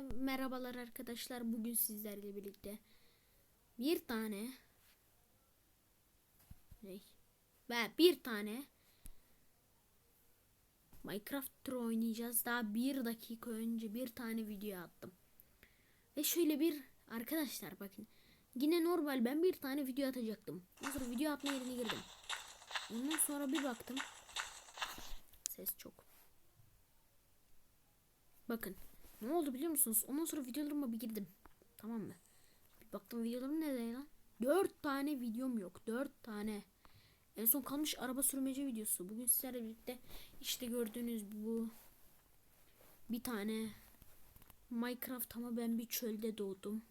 Merhabalar arkadaşlar. Bugün sizlerle birlikte bir tane ne? Ve bir tane Minecraft tur oynayacağız. Daha bir dakika önce bir tane video attım. Ve şöyle bir arkadaşlar bakın. Yine normal ben bir tane video atacaktım. Ondan sonra video atma yerine girdim. Ondan sonra bir baktım. Ses çok. Bakın. Ne oldu biliyor musunuz? Ondan sonra videolarıma bir girdim. Tamam mı? Bir baktım videolarım nerede lan? Dört tane videom yok. Dört tane. En son kalmış araba sürmece videosu. Bugün sizlerle birlikte işte gördüğünüz bu bir tane Minecraft ama ben bir çölde doğdum.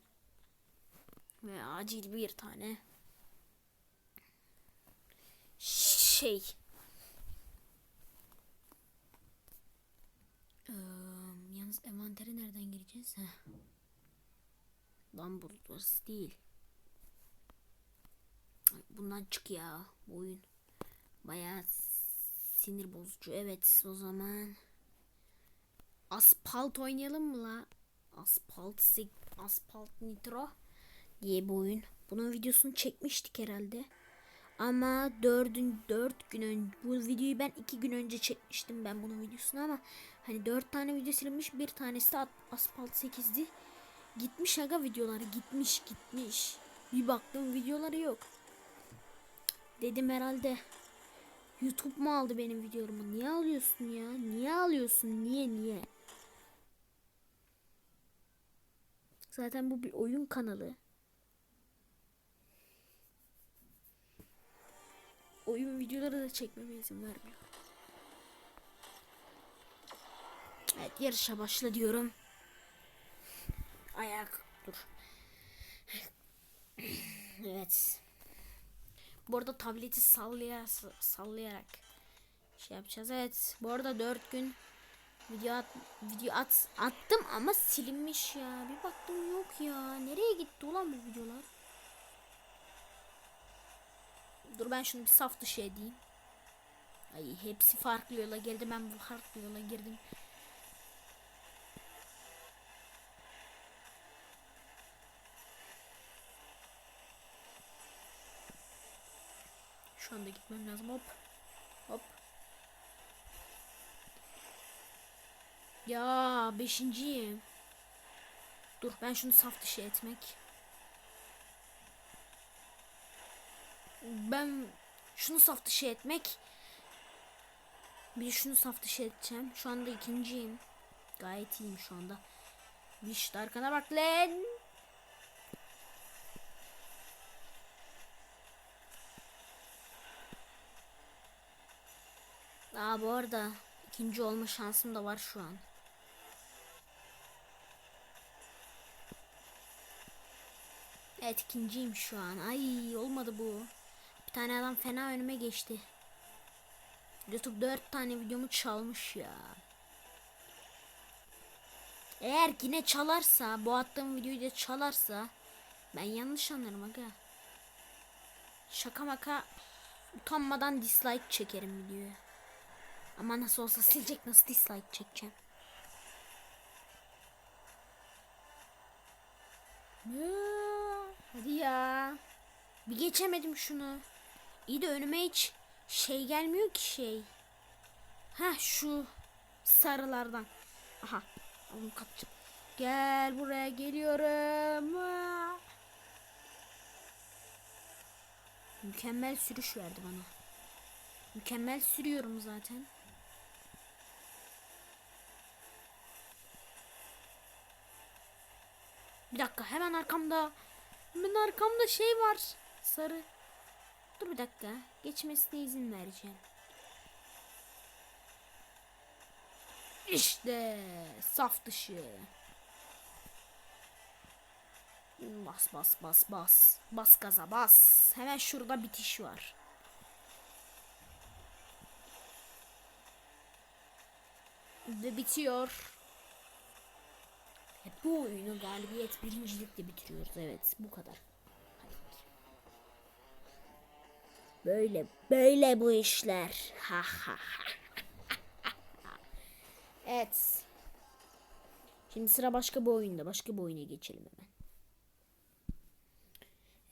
Ve acil bir tane şey Eee, yalnız envantere nereden gireceğiz? Heh. Lan burası değil. Bundan çık ya bu oyun. Bayağı sinir bozucu. Evet o zaman Asfalt oynayalım mı la? Asfalt sig Asfalt Nitro diye bir oyun. Bunun videosunu çekmiştik herhalde. Ama dördün dört gün önce bu videoyu ben iki gün önce çekmiştim ben bunun videosunu ama hani dört tane video silinmiş bir tanesi de Asfalt 8'di. Gitmiş aga videoları gitmiş gitmiş. Bir baktım videoları yok. Dedim herhalde YouTube mu aldı benim videolarımı? Niye alıyorsun ya? Niye alıyorsun? Niye niye? Zaten bu bir oyun kanalı. oyun videoları da çekmeme izin vermiyor. Evet yarışa başla diyorum. Ayak dur. Evet. Bu arada tableti sallayarak, sallayarak şey yapacağız. Evet. Bu arada 4 gün video at, video at, attım ama silinmiş ya. Bir baktım yok ya. Nereye gitti ulan bu videolar? Dur ben şunu bir saf dışı edeyim. Ay hepsi farklı yola girdi. Ben bu farklı yola girdim. Şu anda gitmem lazım. Hop. Hop. Ya beşinciyim. Dur ben şunu saf dışı etmek. Ben şunu saf dışı etmek. Bir şunu saf dışı edeceğim. Şu anda ikinciyim. Gayet iyiyim şu anda. Bir işte arkana bak lan. Aa bu arada ikinci olma şansım da var şu an. Evet ikinciyim şu an. Ay olmadı bu. Bir tane adam fena önüme geçti. YouTube 4 tane videomu çalmış ya. Eğer yine çalarsa, bu attığım videoyu da çalarsa ben yanlış anlarım aga. Şaka maka utanmadan dislike çekerim videoya. Ama nasıl olsa silecek nasıl dislike çekeceğim. Hadi ya. Bir geçemedim şunu. İyi de önüme hiç şey gelmiyor ki şey. Ha şu sarılardan. Aha. Onu kapacağım. Gel buraya geliyorum. Mükemmel sürüş verdi bana. Mükemmel sürüyorum zaten. Bir dakika hemen arkamda. Hemen arkamda şey var. Sarı. Dur bir dakika. Geçmesine izin vereceğim. İşte saf dışı. Bas bas bas bas. Bas gaza bas. Hemen şurada bitiş var. Ve bitiyor. Bu oyunu galibiyet birincilikle bitiriyoruz. Evet bu kadar. Hayır. Böyle böyle bu işler. Ha ha ha. evet. Şimdi sıra başka bir oyunda. Başka bir oyuna geçelim hemen.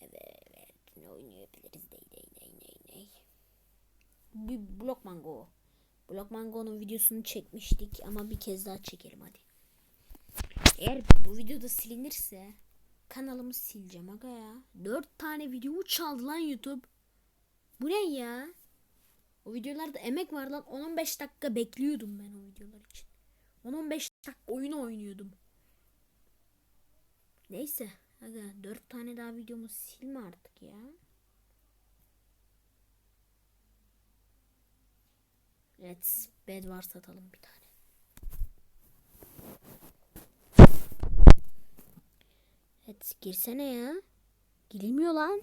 Evet. Ne oynayabiliriz? Ney ney ney ney ney. Bir Block Mango. Block Mango'nun videosunu çekmiştik ama bir kez daha çekelim hadi. Eğer bu videoda silinirse kanalımı sileceğim aga ya. 4 tane videomu çaldı lan YouTube. Bu ne ya? O videolarda emek var lan. 10-15 dakika bekliyordum ben o videolar için. 10-15 dakika oyun oynuyordum. Neyse. Aga 4 tane daha videomu silme artık ya. Evet. Bed var satalım bir tane. Evet girsene ya. Girilmiyor lan.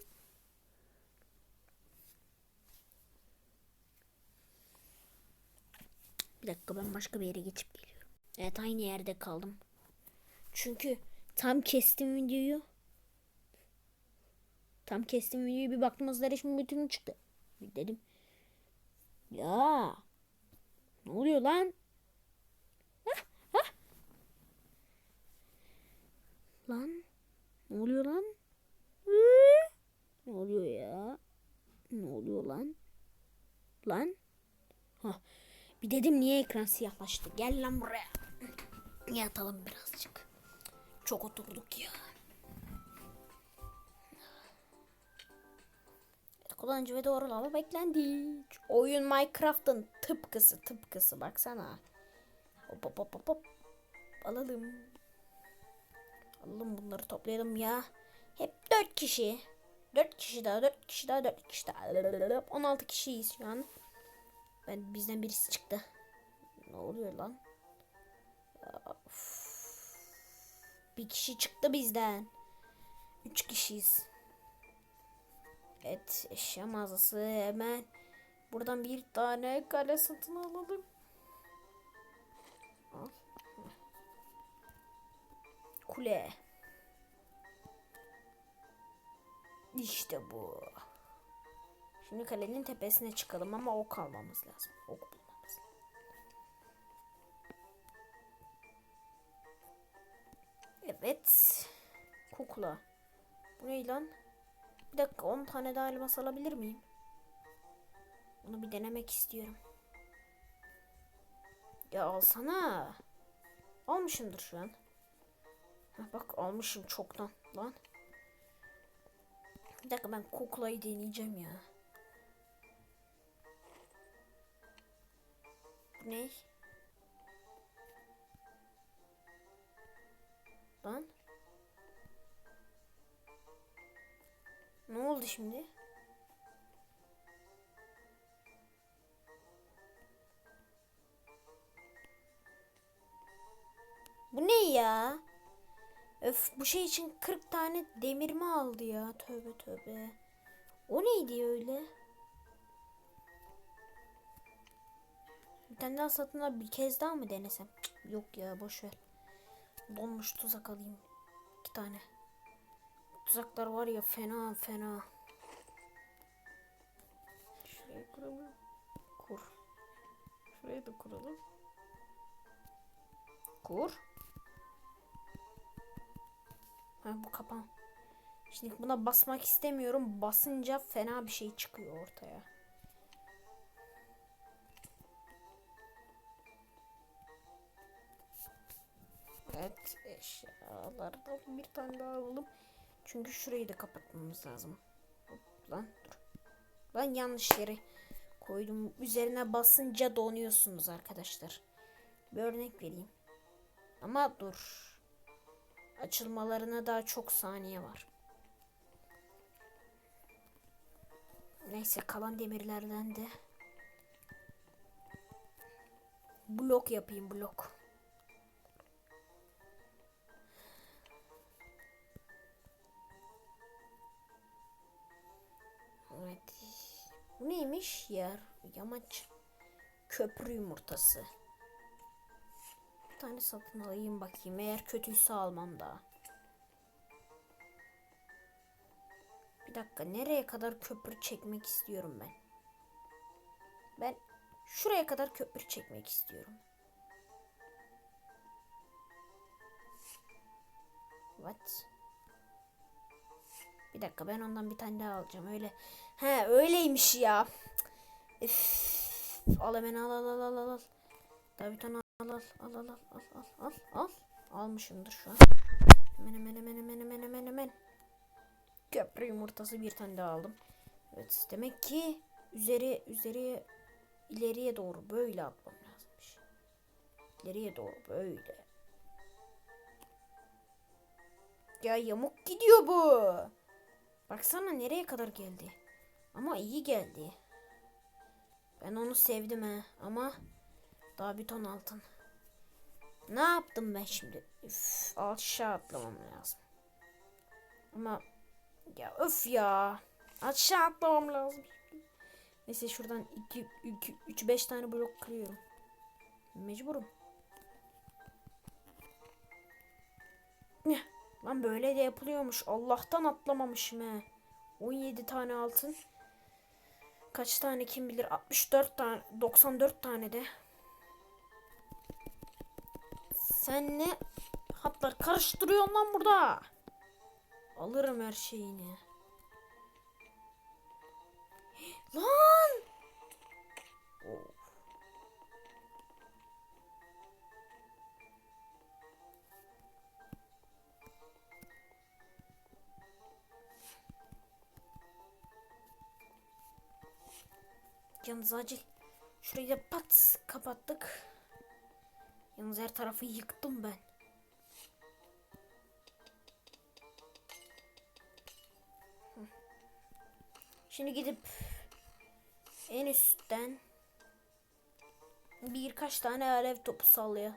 Bir dakika ben başka bir yere geçip geliyorum. Evet aynı yerde kaldım. Çünkü tam kestim videoyu. Tam kestim videoyu bir baktım hızlar şimdi bütün çıktı. Dedim. Ya. Ne oluyor lan? Hah, hah. Lan. Ne oluyor lan? Ne oluyor ya? Ne oluyor lan? Lan? Hah. Bir dedim niye ekran siyahlaştı? Gel lan buraya. Yatalım birazcık. Çok oturduk ya. Kullanıcı ve doğrulama beklendi. Oyun Minecraft'ın tıpkısı tıpkısı baksana. Hop hop hop hop. Alalım. Alalım bunları toplayalım ya. Hep 4 kişi. 4 kişi daha 4 kişi daha 4 kişi daha. 16 kişiyiz şu an. Ben bizden birisi çıktı. Ne oluyor lan? Of. Bir kişi çıktı bizden. Üç kişiyiz. Evet eşya mağazası hemen. Buradan bir tane kare satın alalım. Al. Kule. İşte bu. Şimdi kalenin tepesine çıkalım ama ok almamız lazım. Ok bulmamız lazım. Evet. Kukla. Bu ne lan? Bir dakika 10 tane daha elmas alabilir miyim? Bunu bir denemek istiyorum. Ya alsana. Almışımdır şu an. Bak almışım çoktan lan. Bir dakika ben kuklayı deneyeceğim ya. Bu ne? Lan. Ne oldu şimdi? Bu ne ya? Öf bu şey için 40 tane demir mi aldı ya? Tövbe tövbe. O neydi öyle? Bir tane daha satın al bir kez daha mı denesem? Cık, yok ya boş ver. Donmuş tuzak alayım. İki tane. Tuzaklar var ya fena fena. Şuraya kuralım. Kur. Şuraya da kuralım. Kur. Ha bu kapan. Şimdi buna basmak istemiyorum. Basınca fena bir şey çıkıyor ortaya. Evet eşyalardan bir tane daha alalım. Çünkü şurayı da kapatmamız lazım. Lan dur. Lan yanlış yere koydum. Üzerine basınca donuyorsunuz arkadaşlar. Bir örnek vereyim. Ama dur. Açılmalarına daha çok saniye var. Neyse kalan demirlerden de blok yapayım blok. Evet. Bu neymiş? Yer. Yamaç. Köprü yumurtası. Tane satın alayım bakayım. Eğer kötüyse almam daha. Bir dakika. Nereye kadar köprü çekmek istiyorum ben? Ben şuraya kadar köprü çekmek istiyorum. What? Bir dakika ben ondan bir tane daha alacağım. Öyle. He öyleymiş ya. Üf. Al hemen al al al al. al. Daha bir tane Al al al al al al al al. Almışımdır şu an. Hemen hemen hemen hemen hemen hemen hemen. Köprü yumurtası bir tane daha aldım. Evet demek ki üzeri üzeri ileriye doğru böyle atmam lazımmış. İleriye doğru böyle. Ya yamuk gidiyor bu. Baksana nereye kadar geldi. Ama iyi geldi. Ben onu sevdim he. Ama daha bir ton altın. Ne yaptım ben şimdi? Üf, aşağı atlamam lazım. Ama ya öf ya. Aşağı atlamam lazım. Neyse şuradan 2 2 3 5 tane blok kırıyorum. Mecburum. Yeh, Lan böyle de yapılıyormuş. Allah'tan atlamamışım he. 17 tane altın. Kaç tane kim bilir? 64 tane, 94 tane de. Sen ne hatlar karıştırıyorsun lan burada? Alırım her şeyini. Lan! Of. Yalnız acil. Şurayı da pat kapattık. Yalnız her tarafı yıktım ben. Şimdi gidip en üstten birkaç tane alev topu sallıyor.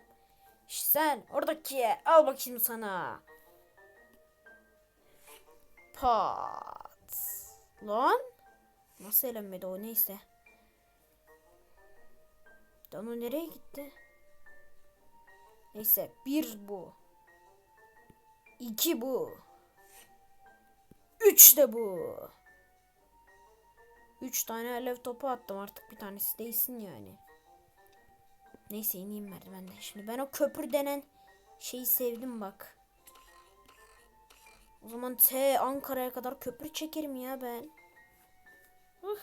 Sen oradaki al bakayım sana. Pat. Lan. Nasıl elenmedi o neyse. Dano nereye gitti? Neyse bir bu. iki bu. Üç de bu. Üç tane alev topu attım artık bir tanesi değilsin yani. Neyse ineyim merdivenden. Şimdi ben o köprü denen şeyi sevdim bak. O zaman T Ankara'ya kadar köprü çekerim ya ben.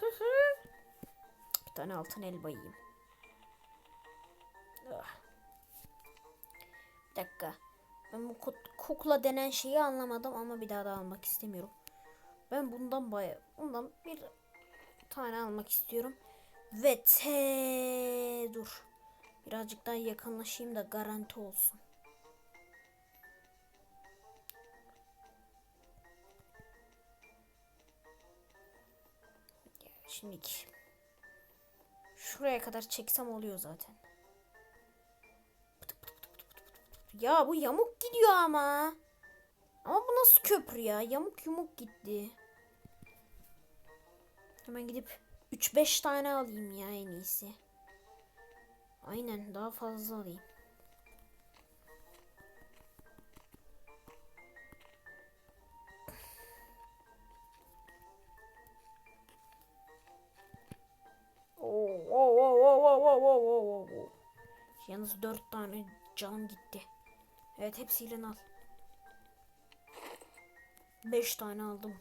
bir tane altın elba yiyeyim. Ah. Bir dakika. Ben bu kukla denen şeyi anlamadım ama bir daha da almak istemiyorum. Ben bundan baya bundan bir tane almak istiyorum. Ve te dur. Birazcık daha yakınlaşayım da garanti olsun. Şimdi şuraya kadar çeksem oluyor zaten. Ya bu yamuk gidiyor ama. Ama bu nasıl köprü ya? Yamuk yumuk gitti. Hemen gidip 3-5 tane alayım ya en iyisi. Aynen daha fazla alayım. Oo, oo, oo, oo, oo, oo, oo, oo. Yalnız 4 tane canım gitti. Evet hepsiyle al. 5 tane aldım.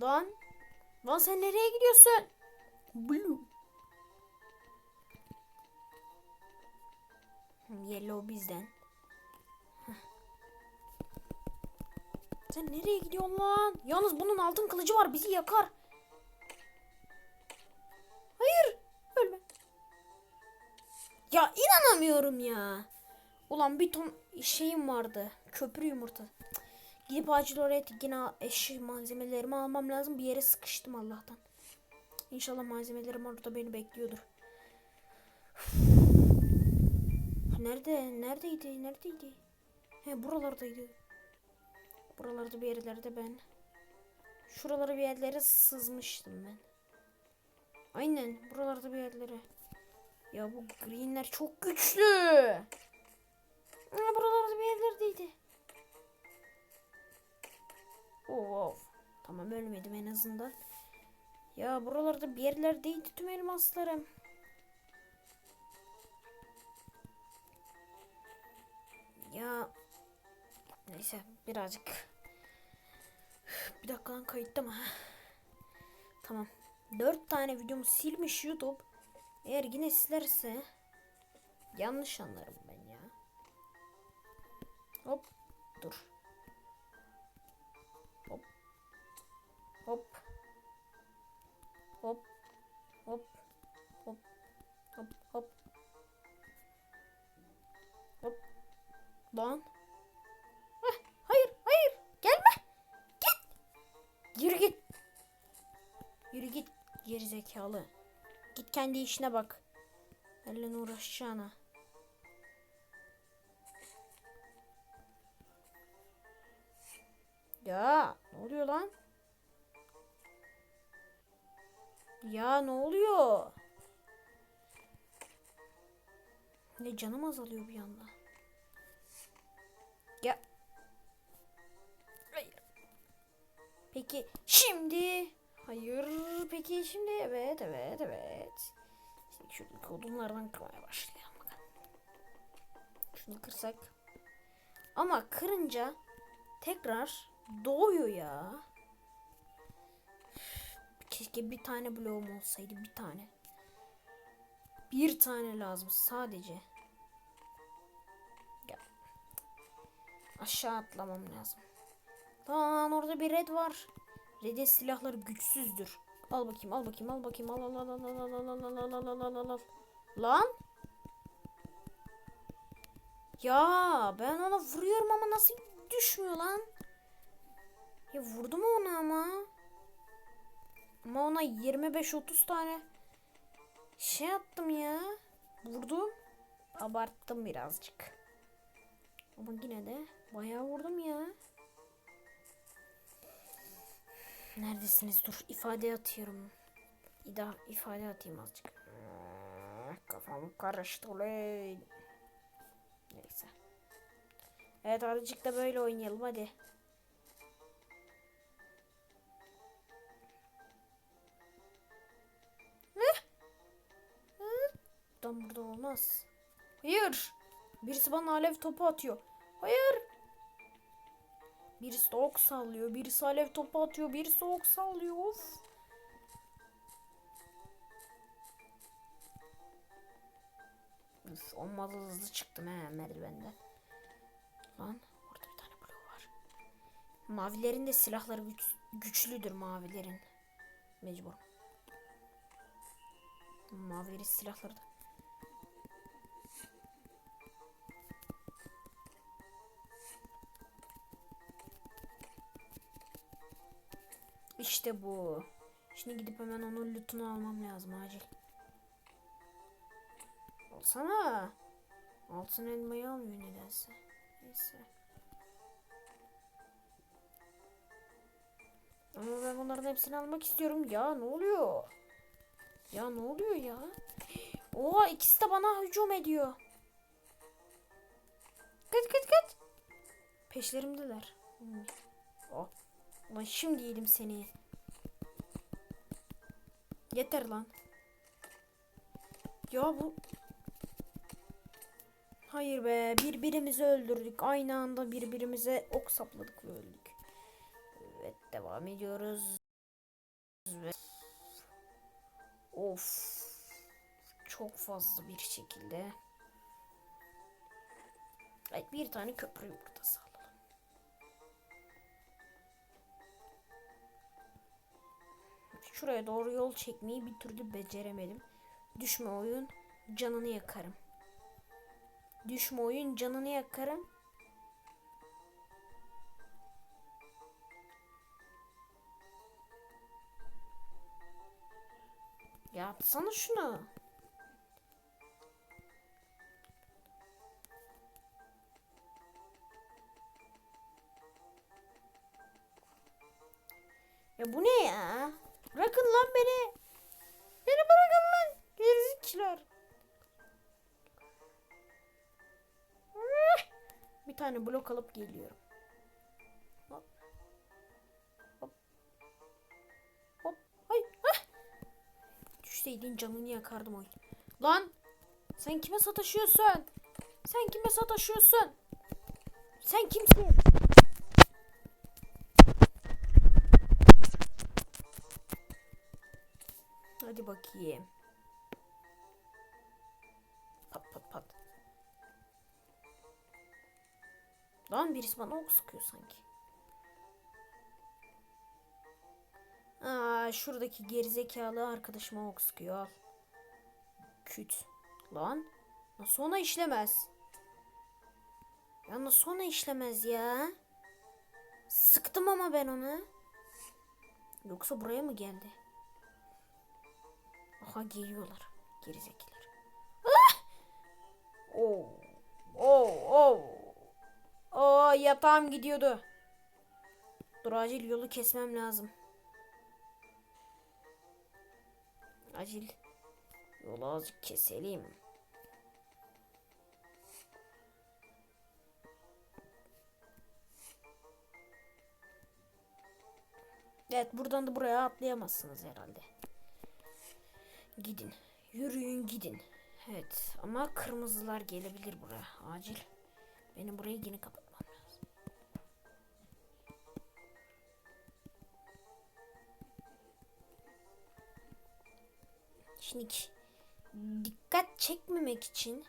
Lan. Lan sen nereye gidiyorsun? Blue. Yellow bizden. Sen nereye gidiyorsun lan? Yalnız bunun altın kılıcı var bizi yakar. Ya inanamıyorum ya. Ulan bir ton şeyim vardı. Köprü yumurta. Gidip acil oraya yine eşi malzemelerimi almam lazım. Bir yere sıkıştım Allah'tan. İnşallah malzemelerim orada beni bekliyordur. Nerede? Neredeydi? Neredeydi? He buralardaydı. Buralarda bir yerlerde ben. Şuralara bir yerlere sızmıştım ben. Aynen buralarda bir yerlere. Ya bu greenler çok güçlü. Aa, buralarda bir yerlerdeydi. Oh, Oo, tamam ölmedim en azından. Ya buralarda bir yerlerdeydi tüm elmaslarım. Ya neyse birazcık. Bir dakika lan kayıtta mı? Tamam. Dört tane videomu silmiş YouTube. Eğer yine isterse yanlış anlarım ben ya. Hop dur. Hop. Hop. Hop. Hop. Hop. Hop hop. Hop. Lan. Heh, hayır hayır gelme. Git. Yürü git. Yürü git gerizekalı. Git kendi işine bak. Benimle uğraşacağına. Ya ne oluyor lan? Ya ne oluyor? Ne canım azalıyor bir anda. Ya. Peki şimdi Hayır. Peki şimdi evet evet evet. Şimdi şuradaki odunlardan kırmaya başlayalım bakalım. Şunu kırsak. Ama kırınca tekrar doğuyor ya. Keşke bir tane bloğum olsaydı bir tane. Bir tane lazım sadece. Ya. Aşağı atlamam lazım. Lan orada bir red var. Red'in silahları güçsüzdür. Al bakayım, al bakayım, al bakayım. Al al al al al al al al al al al al al al. Lan? Ya ben ona vuruyorum ama nasıl düşmüyor lan? Ya vurdum ona ama. Ama ona 25-30 tane şey attım ya. Vurdum. Abarttım birazcık. Ama yine de bayağı vurdum ya. Neredesiniz? Dur ifade atıyorum. İda ifade atayım azıcık. Ah, Kafam karıştı ulan. Neyse. Evet azıcık da böyle oynayalım hadi. Eh! Eh! Buradan burada olmaz. Hayır. Birisi bana alev topu atıyor. Hayır. Birisi ok sallıyor. Birisi alev topu atıyor. Birisi ok sallıyor. Of. Üf, olmadı hızlı çıktım he merdivenden. Lan orada bir tane blok var. Mavilerin de silahları güç, güçlüdür mavilerin. Mecbur. Mavilerin silahları da. İşte bu. Şimdi gidip hemen onun lootunu almam lazım acil. Alsana. Altın elmayı almıyor nedense. Neyse. Ama ben bunların hepsini almak istiyorum. Ya ne oluyor? Ya ne oluyor ya? Oha ikisi de bana hücum ediyor. Kaç kaç kaç. Peşlerimdeler. Hmm. Oh. Ulan şimdi yedim seni. Yeter lan. Ya bu... Hayır be birbirimizi öldürdük. Aynı anda birbirimize ok sapladık ve öldük. Evet devam ediyoruz. Of. Çok fazla bir şekilde. Evet bir tane köprü yumurtası Şuraya doğru yol çekmeyi bir türlü beceremedim. Düşme oyun canını yakarım. Düşme oyun canını yakarım. Ya atsana şunu. Ya bu ne ya? Bırakın lan beni. Beni bırakın lan. Gerizekalılar. Bir tane blok alıp geliyorum. Hop. Hop. Hop. Ay. Hah. Düşseydin canını yakardım oyun. Lan. Sen kime sataşıyorsun? Sen kime sataşıyorsun? Sen kimsin? Hadi bakayım. Pat pat pat. Lan birisi bana ok sıkıyor sanki. Aa, şuradaki gerizekalı arkadaşıma ok sıkıyor. Küt. Lan. Nasıl ona işlemez? Ya nasıl ona işlemez ya? Sıktım ama ben ona. Yoksa buraya mı geldi? Aha geliyorlar. Gerizekiler. Ah! Oo. Oo, oo. Oo, yatağım gidiyordu. Dur acil yolu kesmem lazım. Acil yolu azıcık keselim. Evet buradan da buraya atlayamazsınız herhalde. Gidin. Yürüyün gidin. Evet ama kırmızılar gelebilir buraya. Acil. Benim burayı yine kapatmam lazım. Şimdi dikkat çekmemek için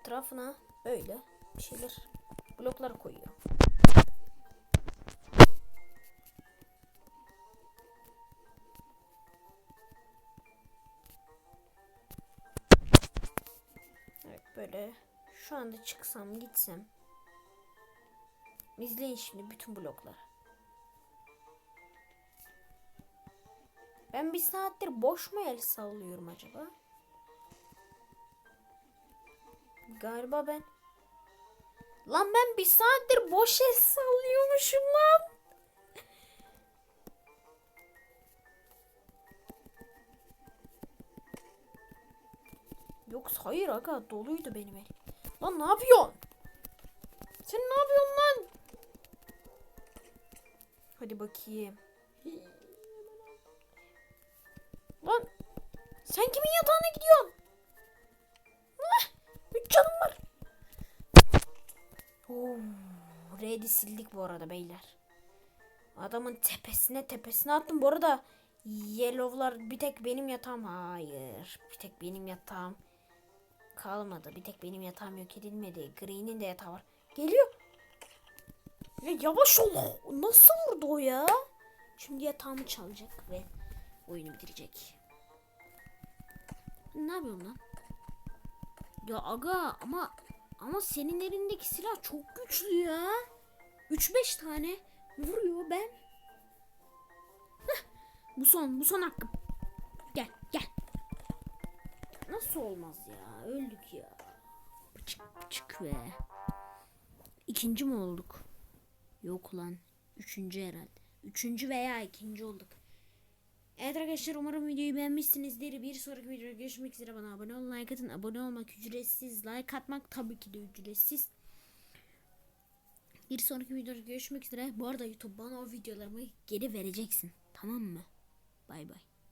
etrafına böyle şeyler bloklar koyuyor. Şu anda çıksam gitsem. İzleyin şimdi bütün blokları. Ben bir saattir boş mu el sallıyorum acaba? Galiba ben. Lan ben bir saattir boş el sallıyormuşum lan. Yoksa hayır aga doluydu benim el. Lan ne yapıyorsun? Sen ne yapıyorsun lan? Hadi bakayım. Lan sen kimin yatağına gidiyorsun? Üç canım var. Oo, Red'i sildik bu arada beyler. Adamın tepesine tepesine attım. Bu arada Yellow'lar bir tek benim yatağım. Hayır. Bir tek benim yatağım kalmadı. Bir tek benim yatağım yok edilmedi. Green'in de yatağı var. Geliyor. Ya yavaş ol. Nasıl vurdu o ya? Şimdi yatağımı çalacak ve oyunu bitirecek. Ne yapıyorsun lan? Ya aga ama ama senin elindeki silah çok güçlü ya. 3-5 tane vuruyor ben. Heh, bu son bu son hakkım. Nasıl olmaz ya? Öldük ya. Bıçık bıçık be. İkinci mi olduk? Yok lan. Üçüncü herhalde. Üçüncü veya ikinci olduk. Evet arkadaşlar umarım videoyu beğenmişsinizdir. Bir sonraki videoda görüşmek üzere. Bana abone olun, like atın. Abone olmak ücretsiz. Like atmak tabii ki de ücretsiz. Bir sonraki videoda görüşmek üzere. Bu arada YouTube bana o videolarımı geri vereceksin. Tamam mı? Bay bay.